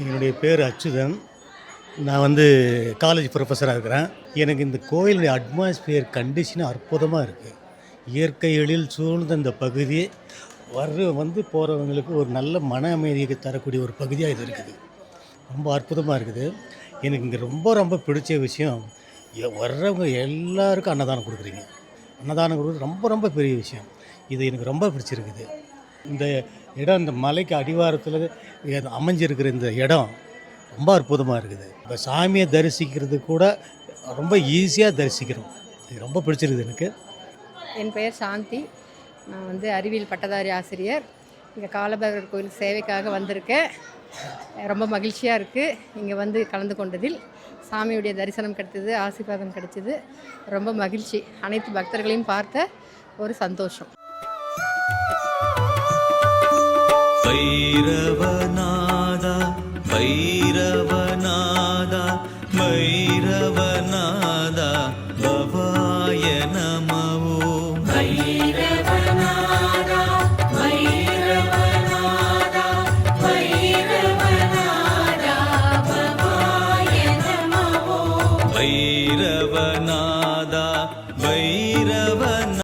என்னுடைய பேர் அச்சுதன். நான் வந்து காலேஜ் ப்ரொஃபஸராக இருக்கிறேன். எனக்கு இந்த கோயிலுடைய அட்மாஸ்பியர் கண்டிஷன் அற்புதமாக இருக்குது இயற்கை எழில் சூழ்ந்த இந்த பகுதி வர்ற வந்து போகிறவங்களுக்கு ஒரு நல்ல மன அமைதியை தரக்கூடிய ஒரு பகுதியாக இது இருக்குது. ரொம்ப அற்புதமாக இருக்குது. எனக்கு இங்கே ரொம்ப ரொம்ப பிடிச்ச விஷயம் வர்றவங்க எல்லாருக்கும் அன்னதானம் கொடுக்குறீங்க. அன்னதானம் கொடுக்குறது ரொம்ப ரொம்ப பெரிய விஷயம். இது எனக்கு ரொம்ப பிடிச்சிருக்குது. இந்த இடம் இந்த மலைக்கு அடிவாரத்தில் அமைஞ்சிருக்கிற இந்த இடம் ரொம்ப அற்புதமாக இருக்குது. இப்போ சாமியை தரிசிக்கிறது கூட ரொம்ப ஈஸியாக தரிசிக்கிறோம். இது ரொம்ப பிடிச்சிருக்குது எனக்கு. என் பெயர் சாந்தி. நான் வந்து அறிவியல் பட்டதாரி ஆசிரியர். இங்கே காலபைரவர் கோயில் சேவைக்காக வந்திருக்கேன். ரொம்ப மகிழ்ச்சியாக இருக்குது இங்கே வந்து கலந்து கொண்டதில் சாமியுடைய தரிசனம் கிடைத்தது ஆசீர்வாதம் கிடைச்சது ரொம்ப மகிழ்ச்சி. அனைத்து பக்தர்களையும் பார்த்த ஒரு சந்தோஷம். भैरवनादा भैरवनादा भवाय नमो भैरवनादा भैरवनादा भैरवनादा भवाय नमो भैरवनादा